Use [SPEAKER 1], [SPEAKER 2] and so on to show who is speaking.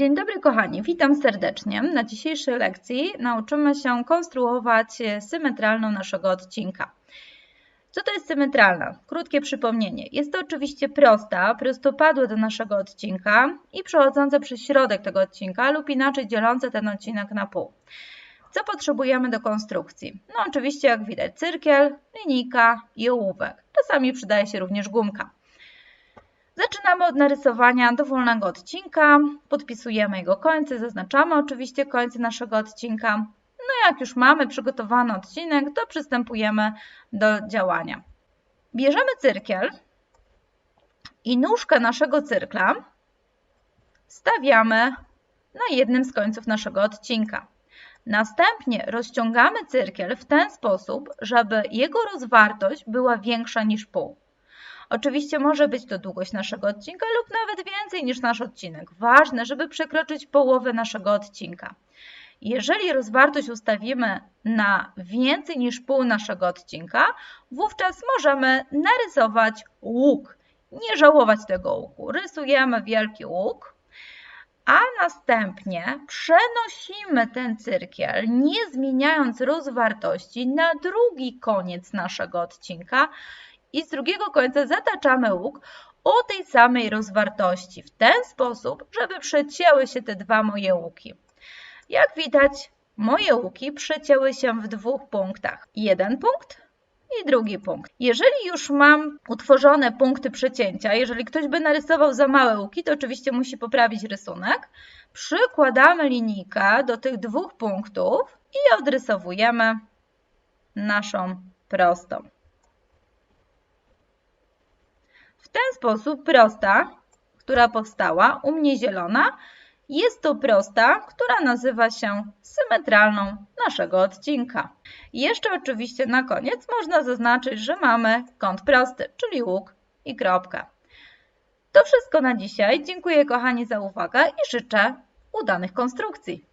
[SPEAKER 1] Dzień dobry kochani, witam serdecznie. Na dzisiejszej lekcji nauczymy się konstruować symetralną naszego odcinka. Co to jest symetralna? Krótkie przypomnienie. Jest to oczywiście prosta, prostopadłe do naszego odcinka i przechodzące przez środek tego odcinka lub inaczej dzielące ten odcinek na pół. Co potrzebujemy do konstrukcji? No oczywiście jak widać cyrkiel, linijka i ołówek. Czasami przydaje się również gumka. Zaczynamy od narysowania dowolnego odcinka, podpisujemy jego końce, zaznaczamy oczywiście końce naszego odcinka. No jak już mamy przygotowany odcinek, to przystępujemy do działania. Bierzemy cyrkiel i nóżkę naszego cyrkla stawiamy na jednym z końców naszego odcinka. Następnie rozciągamy cyrkiel w ten sposób, żeby jego rozwartość była większa niż pół. Oczywiście może być to długość naszego odcinka lub nawet więcej niż nasz odcinek. Ważne, żeby przekroczyć połowę naszego odcinka. Jeżeli rozwartość ustawimy na więcej niż pół naszego odcinka, wówczas możemy narysować łuk. Nie żałować tego łuku. Rysujemy wielki łuk, a następnie przenosimy ten cyrkiel, nie zmieniając rozwartości, na drugi koniec naszego odcinka i z drugiego końca zataczamy łuk o tej samej rozwartości w ten sposób, żeby przecięły się te dwa moje łuki. Jak widać, moje łuki przecięły się w dwóch punktach. Jeden punkt i drugi punkt. Jeżeli już mam utworzone punkty przecięcia, jeżeli ktoś by narysował za małe łuki, to oczywiście musi poprawić rysunek. Przykładamy linijkę do tych dwóch punktów i odrysowujemy naszą prostą. W ten sposób prosta, która powstała, u mnie zielona, jest to prosta, która nazywa się symetralną naszego odcinka. Jeszcze oczywiście na koniec można zaznaczyć, że mamy kąt prosty, czyli łuk i kropka. To wszystko na dzisiaj. Dziękuję kochani za uwagę i życzę udanych konstrukcji.